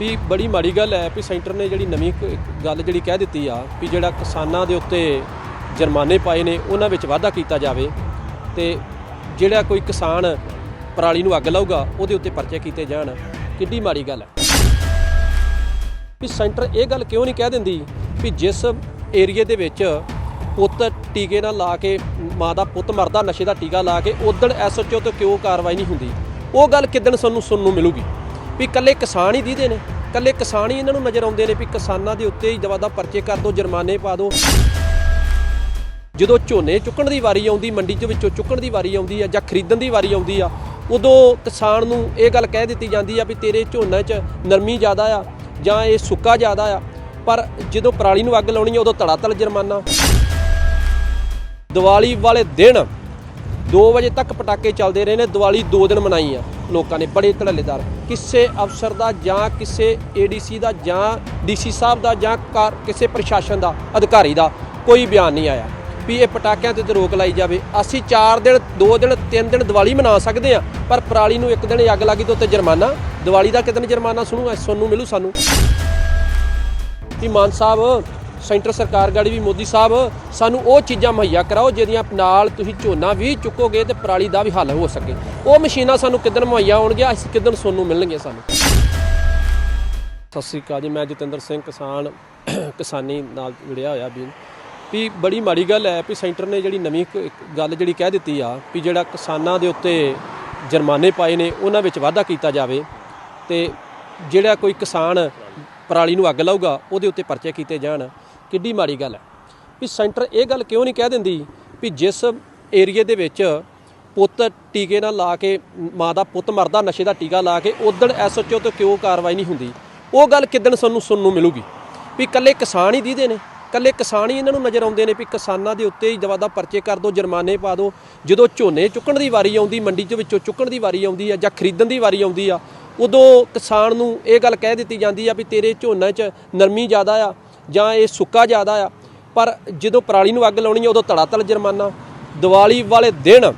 ਵੀ ਬੜੀ ਮਾੜੀ ਗੱਲ ਹੈ ਵੀ ਸੈਂਟਰ ਨੇ ਜਿਹੜੀ ਨਵੀਂ ਕ- ਗੱਲ ਜਿਹੜੀ ਕਹਿ ਦਿੱਤੀ ਆ ਵੀ ਜਿਹੜਾ ਕਿਸਾਨਾਂ ਦੇ ਉੱਤੇ ਜੁਰਮਾਨੇ ਪਾਏ ਨੇ, ਉਹਨਾਂ ਵਿੱਚ ਵਾਧਾ ਕੀਤਾ ਜਾਵੇ ਤੇ ਜਿਹੜਾ ਕੋਈ ਕਿਸਾਨ ਪਰਾਲੀ ਨੂੰ ਅੱਗ ਲਾਊਗਾ, ਉਹਦੇ ਉੱਤੇ ਪਰਚੇ ਕੀਤੇ ਜਾਣ। ਕਿੱਡੀ ਮਾੜੀ ਗੱਲ ਹੈ। ਵੀ ਸੈਂਟਰ ਇਹ ਗੱਲ ਕਿਉਂ ਨਹੀਂ ਕਹਿ ਦਿੰਦੀ ਵੀ ਜਿਸ ਏਰੀਏ ਦੇ ਵਿੱਚ ਪੁੱਤ ਟੀਕੇ ਨਾਲ ਲਾ ਕੇ, ਮਾਂ ਦਾ ਪੁੱਤ ਮਰਦਾ, ਨਸ਼ੇ ਦਾ ਟੀਕਾ ਲਾ ਕੇ ਉਦਣ ਐਸਐਚਓ ਤੋਂ ਕਿਉਂ ਕਾਰਵਾਈ ਨਹੀਂ ਹੁੰਦੀ? ਉਹ ਗੱਲ ਕਿਦਣ ਸਾਨੂੰ ਸੁਣਨ ਨੂੰ ਮਿਲੂਗੀ? ਵੀ ਇਕੱਲੇ ਕਿਸਾਨ ਹੀ ਦੀਦੇ ਨੇ, ਇਕੱਲੇ ਕਿਸਾਨ ਹੀ ਇਹਨਾਂ ਨੂੰ ਨਜ਼ਰ ਆਉਂਦੇ ਨੇ ਵੀ ਕਿਸਾਨਾਂ ਦੇ ਉੱਤੇ ਹੀ ਦਵਾ ਪਰਚੇ ਕਰ ਦਿਓ ਜੁਰਮਾਨੇ ਪਾ ਦਿਓ ਜਦੋਂ ਝੋਨੇ ਚੁੱਕਣ ਦੀ ਵਾਰੀ ਆਉਂਦੀ, ਮੰਡੀ ਦੇ ਵਿੱਚੋਂ ਚੁੱਕਣ ਦੀ ਵਾਰੀ ਆਉਂਦੀ ਆ ਜਾਂ ਖਰੀਦਣ ਦੀ ਵਾਰੀ ਆਉਂਦੀ ਆ, ਉਦੋਂ ਕਿਸਾਨ ਨੂੰ ਇਹ ਗੱਲ ਕਹਿ ਦਿੱਤੀ ਜਾਂਦੀ ਆ ਵੀ ਤੇਰੇ ਝੋਨੇ 'ਚ ਨਰਮੀ ਜ਼ਿਆਦਾ ਆ ਜਾਂ ਇਹ ਸੁੱਕਾ ਜ਼ਿਆਦਾ ਆ, ਪਰ ਜਦੋਂ ਪਰਾਲੀ ਨੂੰ ਅੱਗ ਲਾਉਣੀ ਆ, ਉਦੋਂ ਧੜਾਤਲ ਜੁਰਮਾਨਾ। ਦੀਵਾਲੀ ਵਾਲੇ ਦਿਨ 2 ਵਜੇ ਤੱਕ ਪਟਾਕੇ ਚੱਲਦੇ ਰਹੇ ਨੇ, ਦੀਵਾਲੀ 2 ਦਿਨ ਮਨਾਈ ਆ। ਲੋਕਾਂ ਨੇ ਬੜੇ ਧੜੱਲੇਦਾਰ ਕਿਸੇ ਅਫਸਰ ਦਾ ਜਾਂ ਕਿਸੇ ਏਡੀਸੀ ਦਾ ਜਾਂ ਡੀਸੀ ਸਾਹਿਬ ਦਾ ਜਾਂ ਕਾਰ- ਕਿਸੇ ਪ੍ਰਸ਼ਾਸਨ ਦਾ, ਅਧਿਕਾਰੀ ਦਾ ਕੋਈ ਬਿਆਨ ਨਹੀਂ ਆਇਆ ਵੀ ਇਹ ਪਟਾਕਿਆਂ ਤੇ ਰੋਕ ਲਾਈ ਜਾਵੇ। ਅਸੀਂ 4 ਦਿਨ 2 ਦਿਨ 3 ਦਿਨ ਦੀਵਾਲੀ ਮਨਾ ਸਕਦੇ ਆ ਪਰ ਪਰਾਲੀ ਨੂੰ ਇੱਕ ਦਿਨ ਹੀ ਅੱਗ ਲੱਗੀ ਤੇ ਉੱਤੇ ਜੁਰਮਾਨਾ। ਦੀਵਾਲੀ ਦਾ ਕਿਦਨ ਜੁਰਮਾਨਾ? ਸੁਣੂ ਸੁਣਨ ਮਿਲੂ ਸਾਨੂੰ। ਵੀ ਮਾਨ ਸਾਹਿਬ ਸੈਂਟਰ ਸਰਕਾਰ ਗਾੜੀ ਵੀ ਮੋਦੀ ਸਾਹਿਬ, ਸਾਨੂੰ ਉਹ ਚੀਜ਼ਾਂ ਮੁਹੱਈਆ ਕਰਾਓ ਜਿਹਦੀਆਂ ਨਾਲ ਤੁਸੀਂ ਝੋਨਾ ਵੀ ਚੁੱਕੋਗੇ ਤੇ ਪਰਾਲੀ ਦਾ ਵੀ ਹੱਲ ਹੋ ਸਕੇ। ਉਹ ਮਸ਼ੀਨਾਂ ਸਾਨੂੰ ਕਿਦਨ ਮੁਹੱਈਆ ਹੋਣਗੀਆਂ, ਅਸੀਂ ਕਿਦਨ ਸੋਨੂੰ ਮਿਲਣਗੀਆਂ ਸਾਨੂੰ? ਸਤਿ ਸ੍ਰੀ ਅਕਾਲ ਜੀ, ਮੈਂ ਜਤਿੰਦਰ ਸਿੰਘ, ਕਿਸਾਨ, ਕਿਸਾਨੀ ਨਾਲ ਜੁੜਿਆ ਹੋਇਆ ਵੀ। ਵੀ ਬੜੀ ਮਾੜੀ ਗੱਲ ਹੈ ਵੀ ਸੈਂਟਰ ਨੇ ਜਿਹੜੀ ਨਵੀਂ ਕ- ਗੱਲ ਜਿਹੜੀ ਕਹਿ ਦਿੱਤੀ ਆ ਵੀ ਜਿਹੜਾ ਕਿਸਾਨਾਂ ਦੇ ਉੱਤੇ ਜੁਰਮਾਨੇ ਪਾਏ ਨੇ, ਉਹਨਾਂ ਵਿੱਚ ਵਾਧਾ ਕੀਤਾ ਜਾਵੇ ਤੇ ਜਿਹੜਾ ਕੋਈ ਕਿਸਾਨ ਪਰਾਲੀ ਨੂੰ ਅੱਗ ਲਾਊਗਾ, ਉਹਦੇ ਉੱਤੇ ਪਰਚੇ ਕੀਤੇ ਜਾਣ। ਕਿੱਡੀ ਮਾੜੀ ਗੱਲ ਹੈ। ਵੀ ਸੈਂਟਰ ਇਹ ਗੱਲ ਕਿਉਂ ਨਹੀਂ ਕਹਿ ਦਿੰਦੀ ਵੀ ਜਿਸ ਏਰੀਏ ਦੇ ਵਿੱਚ ਪੁੱਤ ਟੀਕੇ ਨਾਲ ਲਾ ਕੇ, ਮਾਂ ਦਾ ਪੁੱਤ ਮਰਦਾ, ਨਸ਼ੇ ਦਾ ਟੀਕਾ ਲਾ ਕੇ ਉਦਣ ਐਸਐਚਓ ਤੋਂ ਕਿਉਂ ਕਾਰਵਾਈ ਨਹੀਂ ਹੁੰਦੀ? ਉਹ ਗੱਲ ਕਿਦਣ ਸਾਨੂੰ ਸੁਣਨ ਨੂੰ ਮਿਲੂਗੀ? ਵੀ ਇਕੱਲੇ ਕਿਸਾਨ ਹੀ ਦੀਦੇ ਨੇ। ਇਕੱਲੇ ਕਿਸਾਨ ਹੀ ਇਹਨਾਂ ਨੂੰ ਨਜ਼ਰ ਆਉਂਦੇ ਨੇ ਵੀ ਕਿਸਾਨਾਂ ਦੇ ਉੱਤੇ ਹੀ ਦਵਾ ਪਰਚੇ ਕਰ ਦਿਓ ਜੁਰਮਾਨੇ ਪਾ ਦਿਓ ਜਦੋਂ ਝੋਨੇ ਚੁੱਕਣ ਦੀ ਵਾਰੀ ਆਉਂਦੀ, ਮੰਡੀ ਦੇ ਵਿੱਚੋਂ ਚੁੱਕਣ ਦੀ ਵਾਰੀ ਆਉਂਦੀ ਆ ਜਾਂ ਖਰੀਦਣ ਦੀ ਵਾਰੀ ਆਉਂਦੀ ਆ, ਉਦੋਂ ਕਿਸਾਨ ਨੂੰ ਇਹ ਗੱਲ ਕਹਿ ਦਿੱਤੀ ਜਾਂਦੀ ਆ ਵੀ ਤੇਰੇ ਝੋਨੇ 'ਚ ਨਰਮੀ ਜ਼ਿਆਦਾ ਆ ਜਾਂ ਇਹ ਸੁੱਕਾ ਜ਼ਿਆਦਾ ਆ, ਪਰ ਜਦੋਂ ਪਰਾਲੀ ਨੂੰ ਅੱਗ ਲਾਉਣੀ ਆ, ਉਦੋਂ ਧੜਾਤਲ ਜੁਰਮਾਨਾ। ਦੀਵਾਲੀ ਵਾਲੇ ਦਿਨ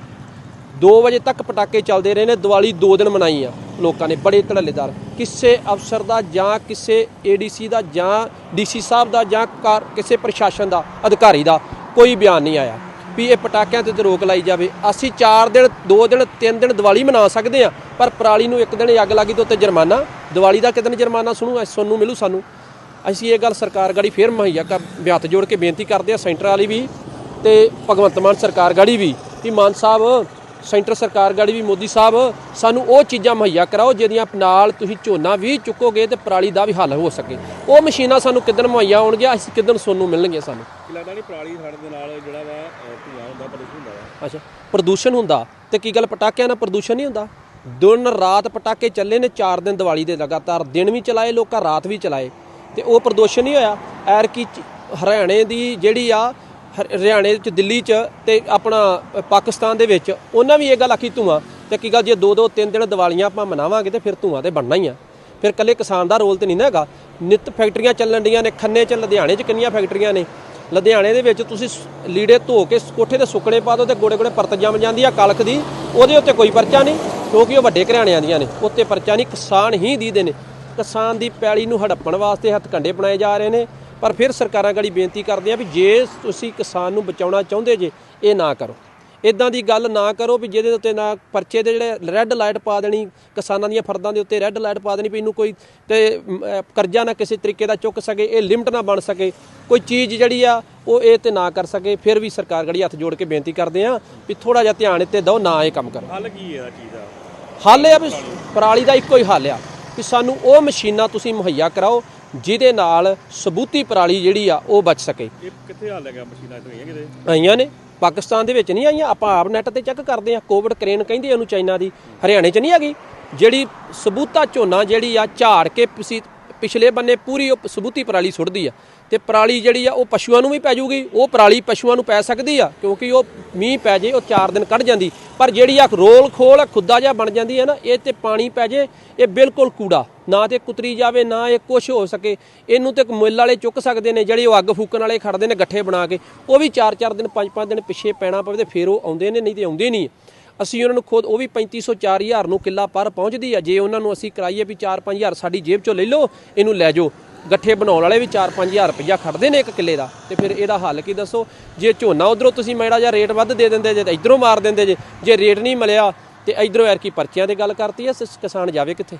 2 ਵਜੇ ਤੱਕ ਪਟਾਕੇ ਚੱਲਦੇ ਰਹੇ ਨੇ। ਦੀਵਾਲੀ 2 ਦਿਨ ਮਨਾਈ ਆ ਲੋਕਾਂ ਨੇ, ਬੜੇ ਧੜੱਲੇਦਾਰ ਕਿਸੇ ਅਫਸਰ ਦਾ ਜਾਂ ਕਿਸੇ ਏਡੀਸੀ ਦਾ ਜਾਂ ਡੀਸੀ ਸਾਹਿਬ ਦਾ ਜਾਂ ਕਾਰ- ਕਿਸੇ ਪ੍ਰਸ਼ਾਸਨ ਦਾ, ਅਧਿਕਾਰੀ ਦਾ ਕੋਈ ਬਿਆਨ ਨਹੀਂ ਆਇਆ ਵੀ ਇਹ ਪਟਾਕਿਆਂ ਤੇ ਰੋਕ ਲਾਈ ਜਾਵੇ। ਅਸੀਂ 4 ਦਿਨ 2 ਦਿਨ 3 ਦਿਨ ਦੀਵਾਲੀ ਮਨਾ ਸਕਦੇ ਆ, ਪਰ ਪਰਾਲੀ ਨੂੰ ਇੱਕ ਦਿਨ ਹੀ ਅੱਗ ਲੱਗੀ ਤੇ ਉੱਤੇ ਜੁਰਮਾਨਾ। ਦੀਵਾਲੀ ਦਾ ਕਿਦਨ ਜੁਰਮਾਨਾ ਸੁਣੂ ਸੁਣਨ ਮਿਲੂ ਸਾਨੂੰ। ਅਸੀਂ ਇਹ ਗੱਲ ਸਰਕਾਰ ਗਾੜੀ ਫੇਰ ਮੁਹੱਈਆ ਕਰ ਹੱਥ ਜੋੜ ਕੇ ਬੇਨਤੀ ਕਰਦੇ ਆ ਸੈਂਟਰ ਵਾਲੀ ਵੀ ਤੇ ਭਗਵੰਤ ਮਾਨ ਸਰਕਾਰ ਗਾੜੀ ਵੀ ਕਿ ਮਾਨ ਸਾਹਿਬ ਸੈਂਟਰ ਸਰਕਾਰ ਗਾੜੀ ਵੀ ਮੋਦੀ ਸਾਹਿਬ ਸਾਨੂੰ ਉਹ ਚੀਜ਼ਾਂ ਮੁਹੱਈਆ ਕਰਾਓ ਜਿਹਦੀਆਂ ਨਾਲ ਤੁਸੀਂ ਝੋਨਾ ਵੀ ਚੁੱਕੋਗੇ ਤੇ ਪਰਾਲੀ ਦਾ ਵੀ ਹੱਲ ਹੋ ਸਕੇ। ਉਹ ਮਸ਼ੀਨਾਂ ਸਾਨੂੰ ਕਿਦਨ ਮੁਹੱਈਆ ਹੋਣਗੀਆਂ ਅਸੀਂ ਕਿਦਨ ਸੋਨੂੰ ਮਿਲਣਗੇ ਸਾਨੂੰ? ਲੱਗਦਾ ਨਹੀਂ ਪਰਾਲੀ ਸਾਡੇ ਦੇ ਨਾਲ ਜਿਹੜਾ ਵਾ ਧੂੰਆਂ ਹੁੰਦਾ ਪ੍ਰਦੂਸ਼ਣ ਹੁੰਦਾ ਵਾ? ਅੱਛਾ ਪ੍ਰਦੂਸ਼ਣ ਹੁੰਦਾ ਤੇ ਕੀ ਗੱਲ ਪਟਾਕਿਆਂ ਨਾਲ ਪ੍ਰਦੂਸ਼ਣ ਨਹੀਂ ਹੁੰਦਾ? ਦਿਨ ਰਾਤ ਪਟਾਕੇ ਚੱਲੇ ਨੇ 4 ਦਿਨ ਦੀਵਾਲੀ ਦੇ ਲਗਾਤਾਰ ਦਿਨ ਵੀ ਚਲਾਏ ਲੋਕਾਂ ਰਾਤ ਵੀ ਚਲਾਏ। ਤੇ ਉਹ ਪ੍ਰਦੂਸ਼ਣ ਨਹੀਂ ਹੋਇਆ। ਐਰ ਕੀ ਹਰਿਆਣੇ ਦੀ ਜਿਹੜੀ ਆ ਹਰ- ਹਰਿਆਣੇ ਚ, ਦਿੱਲੀ ਚ ਤੇ ਆਪਣਾ ਪਾਕਿਸਤਾਨ ਦੇ ਵਿੱਚ, ਉਹਨਾਂ ਵੀ ਇਹ ਗੱਲ ਆਖੀ ਧੂਆਂ। ਤੇ ਕੀ ਗੱਲ ਜੇ ਦੋ ਦੋ ਤਿੰਨ ਦਿਨ ਦੀਵਾਲੀਆਂ ਆਪਾਂ ਮਨਾਵਾਂਗੇ ਤੇ ਫਿਰ ਧੂਆਂ ਤੇ ਬਣਨਾ ਹੀ ਆ। ਫਿਰ ਕੱਲੇ ਕਿਸਾਨ ਦਾ ਰੋਲ ਤੇ ਨਹੀਂ ਨਾ ਹੈਗਾ। ਨਿਤ ਫੈਕਟਰੀਆਂ ਚੱਲਣ ਡੀਆਂ ਨੇ, ਖੰਨੇ ਚ, ਲੁਧਿਆਣੇ ਚ ਕਿੰਨੀਆਂ ਫੈਕਟਰੀਆਂ ਨੇ। ਲੁਧਿਆਣੇ ਦੇ ਵਿੱਚ ਤੁਸੀਂ ਲੀੜੇ ਧੋ ਕੇ ਕੋਠੇ ਤੇ ਸੁੱਕਣੇ ਪਾ ਦਿਓ ਤੇ ਗੋੜੇ ਗੋੜੇ ਪਰਤ ਜੰਮ ਜਾਂਦੀ ਆ ਕਲਖ ਦੀ। ਉਹਦੇ ਉੱਤੇ ਕੋਈ ਪਰਚਾ ਨਹੀਂ, ਕਿਉਂਕਿ ਉਹ ਵੱਡੇ ਘਰਾਣਿਆਂ ਦੀਆਂ ਨੇ। ਉੱਤੇ ਪਰਚਾ ਨਹੀਂ, ਕਿਸਾਨ ਹੀ ਦੀਦੇ ਨੇ। ਕਿਸਾਨ ਦੀ ਪੈਲੀ ਨੂੰ ਹੜੱਪਣ ਵਾਸਤੇ ਹੱਥ ਕੰਡੇ ਬਣਾਏ ਜਾ ਰਹੇ ਨੇ ਪਰ ਫਿਰ ਸਰਕਾਰਾਂ ਗੜੀ ਬੇਨਤੀ ਕਰਦੇ ਆ ਵੀ ਜੇ ਤੁਸੀਂ ਕਿਸਾਨ ਨੂੰ ਬਚਾਉਣਾ ਚਾਹੁੰਦੇ ਜੇ ਇਹ ਨਾ ਕਰੋ। ਇਦਾਂ ਦੀ ਗੱਲ ਨਾ ਕਰੋ ਵੀ ਜਿਹਦੇ ਉੱਤੇ ਨਾ ਪਰਚੇ ਦੇ ਜਿਹੜੇ ਰੈੱਡ ਲਾਈਟ ਪਾ ਦੇਣੀ ਕਿਸਾਨਾਂ ਦੀਆਂ ਫਰਦਾਂ ਦੇ ਉੱਤੇ ਰੈੱਡ ਲਾਈਟ ਪਾ ਦੇਣੀ ਵੀ ਇਹਨੂੰ ਕੋਈ ਤੇ ਕਰਜ਼ਾ ਨਾ ਕਿਸੇ ਤਰੀਕੇ ਦਾ ਚੁੱਕ ਸਕੇ ਇਹ ਲਿਮਟ ਨਾ ਬਣ ਸਕੇ ਕੋਈ ਚੀਜ਼ ਜਿਹੜੀ ਆ ਉਹ ਇਹ ਤੇ ਨਾ ਕਰ ਸਕੇ ਫਿਰ ਵੀ ਸਰਕਾਰ ਗੜੀ ਹੱਥ ਜੋੜ ਕੇ ਬੇਨਤੀ ਕਰਦੇ ਆ ਵੀ ਥੋੜਾ ਜਿਹਾ ਧਿਆਨ ਇੱਥੇ ਦਿਓ ਨਾ ਇਹ ਕੰਮ ਕਰੋ। ਹੱਲ ਕੀ ਹੈ ਇਹਦਾ ਚੀਜ਼ ਦਾ? ਹੱਲ ਇਹ ਆ ਵੀ ਪਰਾਲੀ ਦਾ ਇੱਕੋ ਹੀ ਹੱਲ ਆ। ਵੀ ਸਾਨੂੰ ਉਹ ਮਸ਼ੀਨਾਂ ਤੁਸੀਂ ਮੁਹੱਈਆ ਕਰਾਓ ਜਿਹਦੇ ਨਾਲ ਸਬੂਤੀ ਪਰਾਲੀ ਜਿਹੜੀ ਆ ਉਹ ਬਚ ਸਕੇ। ਇਹ ਕਿੱਥੇ ਹੱਲ ਹੈਗਾ ਮਸ਼ੀਨਾਂ ਇੱਥੇ ਹੋਈਆਂ ਕਿਤੇ? ਆਈਆਂ ਨੇ। ਪਾਕਿਸਤਾਨ ਦੇ ਵਿੱਚ ਨਹੀਂ ਆਈਆਂ। ਆਪਾਂ ਆਪ ਨੈਟ ਤੇ ਚੈੱਕ ਕਰਦੇ ਆ ਕੋਵਿਡ ਕਰੇਨ ਕਹਿੰਦੇ ਉਹਨੂੰ ਚਾਈਨਾ ਦੀ। ਹਰਿਆਣੇ 'ਚ ਨਹੀਂ ਹੈਗੀ। ਜਿਹੜੀ ਸਬੂਤਾ ਝੋਨਾ ਜਿਹੜੀ ਆ ਝਾੜ ਕੇ ਪਿਛੀ- ਪਿਛਲੇ ਬੰਨੇ ਪੂਰੀ ਸਬੂਤੀ ਪਰਾਲੀ ਸੁੱਟਦੀ ਆ। ਤੇ ਪਰਾਲੀ ਜਿਹੜੀ ਆ, ਉਹ ਪਸ਼ੂਆਂ ਨੂੰ ਵੀ ਪੈ ਜੂਗੀ। ਉਹ ਪਰਾਲੀ ਪਸ਼ੂਆਂ ਨੂੰ ਪੈ ਸਕਦੀ ਆ, ਕਿਉਂਕਿ ਉਹ ਮੀਂਹ ਪੈ ਜੇ, ਉਹ 4 ਦਿਨ ਕੱਢ ਜਾਂਦੀ। ਪਰ ਜਿਹੜੀ ਆ ਰੋਲ ਖੋਲ ਖੁੱਦਾ ਜਿਹਾ ਬਣ ਜਾਂਦੀ ਹੈ ਨਾ, ਇਹ ਤੇ ਪਾਣੀ ਪੈ ਜੇ, ਇਹ ਬਿਲਕੁਲ ਕੂੜਾ। ਨਾ ਤੇ ਕੁਤਰੀ ਜਾਵੇ, ਨਾ ਇਹ ਕੁਝ ਹੋ ਸਕੇ। ਇਹਨੂੰ ਤੇ ਮੁੱਲ ਵਾਲੇ ਚੁੱਕ ਸਕਦੇ ਨੇ, ਜਿਹੜੇ ਉਹ ਅੱਗ ਫੂਕਣ ਵਾਲੇ ਖੜਦੇ ਨੇ ਗੱਠੇ ਬਣਾ ਕੇ। ਉਹ ਵੀ 4-4 ਦਿਨ 5-5 ਦਿਨ ਪਿੱਛੇ ਪੈਣਾ ਪਵੇ ਤੇ ਫੇਰ ਉਹ ਆਉਂਦੇ ਨੇ, ਨਹੀਂ ਤੇ ਆਉਂਦੇ ਨਹੀਂ। ਅਸੀਂ ਉਹਨਾਂ ਨੂੰ ਖੁਦ, ਉਹ ਵੀ 3500 4000 ਨੂੰ ਕਿੱਲਾ ਪਰ ਪਹੁੰਚਦੀ ਆ। ਜੇ ਉਹਨਾਂ ਨੂੰ ਅਸੀਂ ਕਰਾਈਏ ਵੀ 4-5000 ਸਾਡੀ ਜੇਬ ਚੋਂ ਲੈ ਲਓ, ਇਹਨੂੰ ਲੈ ਜਾਓ। ਗੱਠੇ ਬਣਾਉਣ ਵਾਲੇ ਵੀ 4-5000 ਰੁਪਇਆ ਖੜਦੇ ਨੇ ਇੱਕ ਕਿੱਲੇ ਦਾ। ਤੇ ਫਿਰ ਇਹਦਾ ਹੱਲ ਕੀ ਦੱਸੋ? ਜੇ ਝੋਨਾ ਉਧਰੋਂ ਤੁਸੀਂ ਮੈੜਾ ਜਾਂ ਰੇਟ ਵੱਧ ਦੇ ਦਿੰਦੇ ਜੇ ਤੇ ਇਧਰੋਂ ਮਾਰ ਦਿੰਦੇ ਜੇ। ਜੇ ਰੇਟ ਨਹੀਂ ਮਿਲਿਆ ਤੇ ਇਧਰੋਂ ਐਰ ਕੀ ਪਰਚਿਆਂ ਦੀ ਗੱਲ ਕਰਤੀ ਐ, ਸ- ਕਿਸਾਨ ਜਾਵੇ ਕਿੱਥੇ?